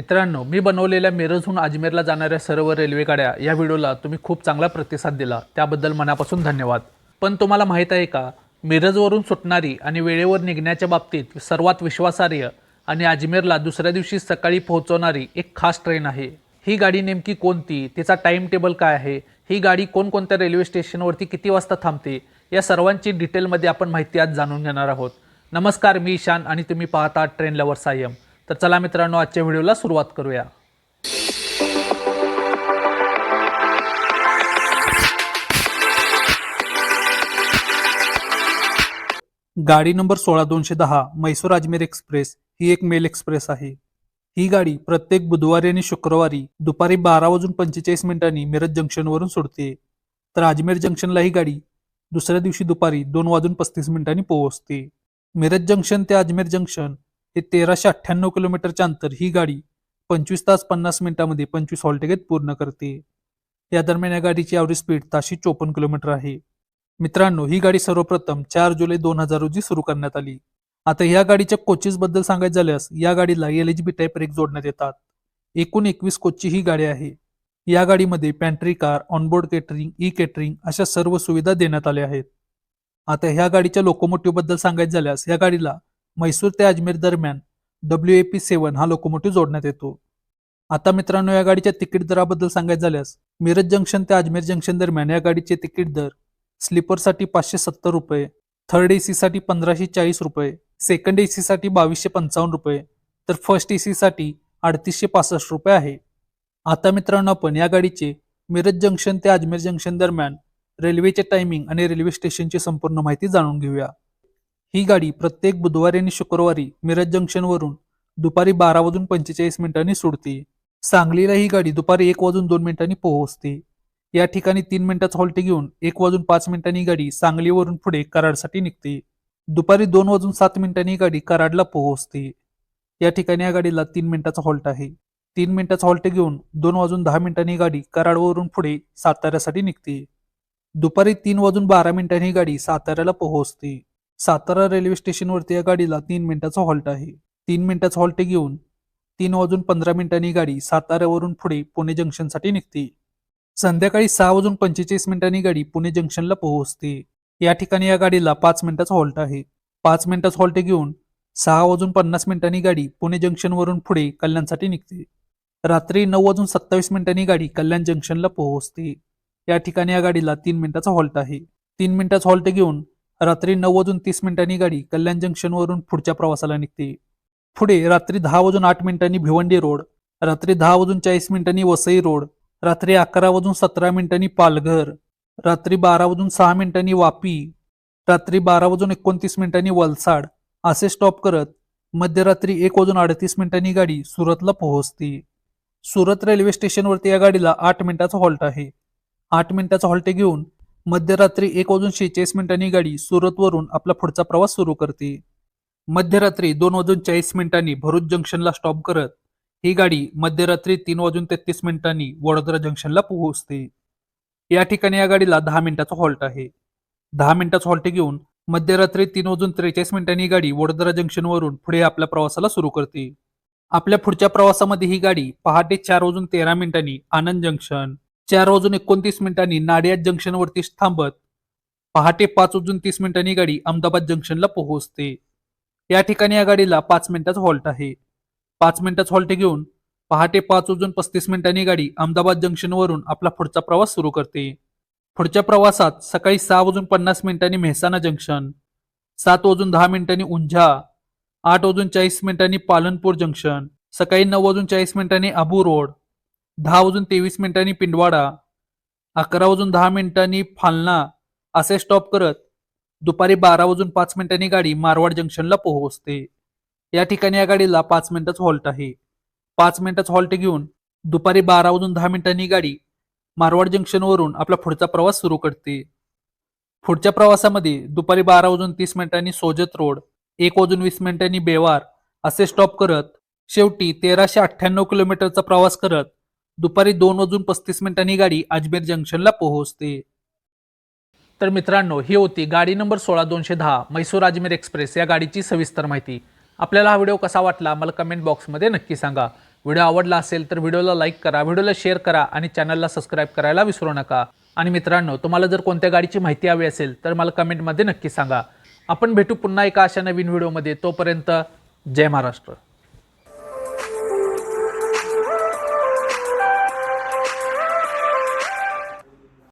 मित्रांनो मी बनवलेल्या मिरजहून अजमेरला जाणाऱ्या सर्व रेल्वे गाड्या या व्हिडिओला तुम्ही खूप चांगला प्रतिसाद दिला. त्याबद्दल मनापासून धन्यवाद. पण तुम्हाला माहीत आहे का मिरजवरून सुटणारी आणि वेळेवर निघण्याच्या बाबतीत सर्वात विश्वासार्ह आणि अजमेरला दुसऱ्या दिवशी सकाळी पोहोचवणारी एक खास ट्रेन आहे. ही गाडी नेमकी कोणती? तिचा टाईम टेबल काय आहे? ही गाडी कोणकोणत्या रेल्वे स्टेशनवरती किती वाजता थांबते? या सर्वांची डिटेलमध्ये आपण माहिती आज जाणून घेणार आहोत. नमस्कार मी ईशान आणि तुम्ही पाहता ट्रेन लवर सायम. तर चला मित्रांनो आजच्या व्हिडिओला सुरुवात करूया. गाडी नंबर सोळा दोनशे दहा मैसूर अजमेर एक्सप्रेस ही एक मेल एक्सप्रेस आहे. ही गाडी प्रत्येक बुधवारी आणि शुक्रवारी दुपारी बारा वाजून पंचेचाळीस मिनिटांनी मिरज जंक्शनवरून सोडते. तर अजमेर जंक्शनला ही गाडी दुसऱ्या दिवशी दुपारी दोन वाजून पस्तीस मिनिटांनी पोहोचते. मिरज जंक्शन ते अजमेर जंक्शन ते तेराशे अठ्ठ्याण्णव किलोमीटरचे अंतर ही गाडी पंचवीस तास पन्नास मिनिटांमध्ये पंचवीस हॉल्टेगेत पूर्ण करते. या दरम्यान या गाडीची ॲव्हरेज स्पीड ताशी चोपन्न किलोमीटर आहे. मित्रांनो ही गाडी सर्वप्रथम चार जुलै दोन हजार रोजी सुरू करण्यात आली. आता या गाडीच्या कोचेस बद्दल सांगायचं झाल्यास या गाडीला L H B type brake जोडण्यात येतात. एकूण एकवीस कोचची ही गाडी आहे. या गाडीमध्ये pantry car onboard catering e catering अशा सर्व सुविधा देण्यात आल्या आहेत. आता ह्या गाडीच्या लोकोमोटिव्हबद्दल सांगायचं झाल्यास या गाडीला म्हैसूर ते अजमेर दरम्यान डब्ल्यू ए पी सेवन हा लोकोमोटिव्ह जोडण्यात येतो. आता मित्रांनो या गाडीच्या तिकीट दराबद्दल सांगायचं झाल्यास मिरज जंक्शन ते अजमेर जंक्शन दरम्यान या गाडीचे तिकीट दर स्लीपरसाठी पाचशे सत्तर रुपये थर्ड ए सीसाठी पंधराशे चाळीस रुपये सेकंड ए सीसाठी बावीसशे पंचावन्न रुपये तर फर्स्ट ए सीसाठी अडतीसशे पासष्ट रुपये आहे. आता मित्रांनो आपण या गाडीचे मिरज जंक्शन ते अजमेर जंक्शन दरम्यान रेल्वेचे टायमिंग आणि रेल्वे स्टेशनची संपूर्ण माहिती जाणून घेऊया. ही गाडी प्रत्येक बुधवारी आणि शुक्रवारी मिरज जंक्शनवरून दुपारी बारा वाजून पंचेचाळीस मिनिटांनी सुटते सांगलीला ही गाडी दुपारी एक वाजून दोन मिनिटांनी पोहोचते. या ठिकाणी तीन मिनिटाचा हॉल्ट घेऊन एक वाजून पाच मिनिटांनी गाडी सांगलीवरून पुढे कराडसाठी निघते. दुपारी दोन वाजून सात मिनिटांनी गाडी कराडला पोहोचते. या ठिकाणी या गाडीला तीन मिनिटाचा हॉल्ट आहे. तीन मिनिटाचा हॉल्ट घेऊन दोन वाजून दहा मिनिटांनी गाडी कराडवरून पुढे साताऱ्यासाठी निघते. दुपारी तीन वाजून बारा मिनिटांनी गाडी साताऱ्याला पोहोचते. सातारा रेल्वे स्टेशनवरती या गाडीला तीन मिनिटाचा हॉल्ट आहे. तीन मिनिटाचा हॉल्ट घेऊन तीन वाजून पंधरा मिनिटांनी गाडी साताऱ्यावरून पुढे पुणे जंक्शनसाठी निघते. संध्याकाळी सहा वाजून पंचेचाळीस मिनिटांनी गाडी पुणे जंक्शनला पोहोचते. या ठिकाणी या गाडीला पाच मिनिटाचा हॉल्ट आहे. पाच मिनिटाचा हॉल्ट घेऊन सहा वाजून पन्नास मिनिटांनी गाडी पुणे जंक्शनवरून पुढे कल्याणसाठी निघते. रात्री नऊ वाजून सत्तावीस मिनिटांनी गाडी कल्याण जंक्शनला पोहोचते. या ठिकाणी या गाडीला तीन मिनिटाचा हॉल्ट आहे. तीन मिनिटाचा हॉल्ट घेऊन रात्री नऊ वाजून तीस मिनिटांनी गाडी कल्याण जंक्शनवरून पुढच्या प्रवासाला निघते. पुढे रात्री दहा वाजून आठ मिनिटांनी भिवंडी रोड रात्री दहा वाजून चाळीस मिनिटांनी वसई रोड रात्री अकरा वाजून सतरा मिनिटांनी पालघर रात्री बारा वाजून सहा मिनिटांनी वापी रात्री बारा वाजून एकोणतीस मिनिटांनी वलसाड असे स्टॉप करत मध्यरात्री एक वाजून अडतीस मिनिटांनी गाडी सुरतला पोहोचते. सुरत रेल्वे स्टेशनवरती या गाडीला आठ मिनिटाचा हॉल्ट आहे. आठ मिनिटाचा हॉल्ट घेऊन मध्यरात्री एक वाजून शेहेचाळीस मिनिटांनी गाडी सुरतवरून आपला पुढचा प्रवास सुरू करते. मध्यरात्री दोन वाजून चाळीस मिनिटांनी भरूच जंक्शनला स्टॉप करत ही गाडी मध्यरात्री तीन वाजून तेहतीस मिनिटांनी वडोदरा जंक्शनला पोहोचते. या ठिकाणी या गाडीला दहा मिनिटाचा हॉल्ट आहे. दहा मिनिटाचा हॉल्ट घेऊन मध्यरात्री तीन वाजून त्रेचाळीस मिनिटांनी गाडी वडोदरा जंक्शनवरून पुढे आपल्या प्रवासाला सुरू करते. आपल्या पुढच्या प्रवासामध्ये ही गाडी पहाटे चार वाजून तेरा मिनिटांनी आनंद जंक्शन. चार वाजून एकोणतीस मिनिटांनी नाडियाद जंक्शनवरती थांबत पहाटे पाच वाजून तीस मिनिटांनी गाडी अहमदाबाद जंक्शनला पोहोचते. या ठिकाणी या गाडीला पाच मिनिटाचा हॉल्ट आहे. पाच मिनिटाचा हॉल्ट घेऊन पहाटे पाच वाजून पस्तीस मिनिटांनी गाडी अहमदाबाद जंक्शनवरून आपला पुढचा प्रवास सुरू करते. पुढच्या प्रवासात सकाळी सहा वाजून पन्नास मिनिटांनी मेहसाणा जंक्शन सात वाजून दहा मिनिटांनी उंझा आठ वाजून चाळीस मिनिटांनी पालनपूर जंक्शन सकाळी नऊ वाजून चाळीस मिनिटांनी अबू रोड दहा वाजून तेवीस मिनिटांनी पिंडवाडा अकरा वाजून दहा मिनिटांनी फालना असे स्टॉप करत दुपारी बारा वाजून पाच मिनिटांनी गाडी मारवाड जंक्शनला पोहोचते. या ठिकाणी या गाडीला पाच मिनिटाचा हॉल्ट आहे. पाच मिनिटाचा हॉल्ट घेऊन दुपारी बारा वाजून दहा मिनिटांनी गाडी मारवाड जंक्शनवरून आपला पुढचा प्रवास सुरू करते. पुढच्या प्रवासामध्ये दुपारी बारा वाजून तीस मिनिटांनी सोजत रोड एक वाजून वीस मिनिटांनी बेवार असे स्टॉप करत शेवटी तेराशे अठ्ठ्याण्णव किलोमीटरचा प्रवास करत दुपारी दोन वाजून पस्तीस मिनिटांनी गाडी अजमेर जंक्शनला पोहोचते. तर मित्रांनो ही होती गाडी नंबर सोळा दोनशे दहा मैसूर अजमेर एक्सप्रेस या गाडीची सविस्तर माहिती. आपल्याला हा व्हिडिओ कसा वाटला मला कमेंट बॉक्समध्ये नक्की सांगा. व्हिडिओ आवडला असेल तर व्हिडिओला लाईक करा व्हिडिओला शेअर करा आणि चॅनलला सबस्क्राईब करायला विसरू नका. आणि मित्रांनो तुम्हाला जर कोणत्या गाडीची माहिती हवी असेल तर मला कमेंटमध्ये नक्की सांगा. आपण भेटू पुन्हा एका अशा नवीन व्हिडिओमध्ये. तोपर्यंत जय महाराष्ट्र.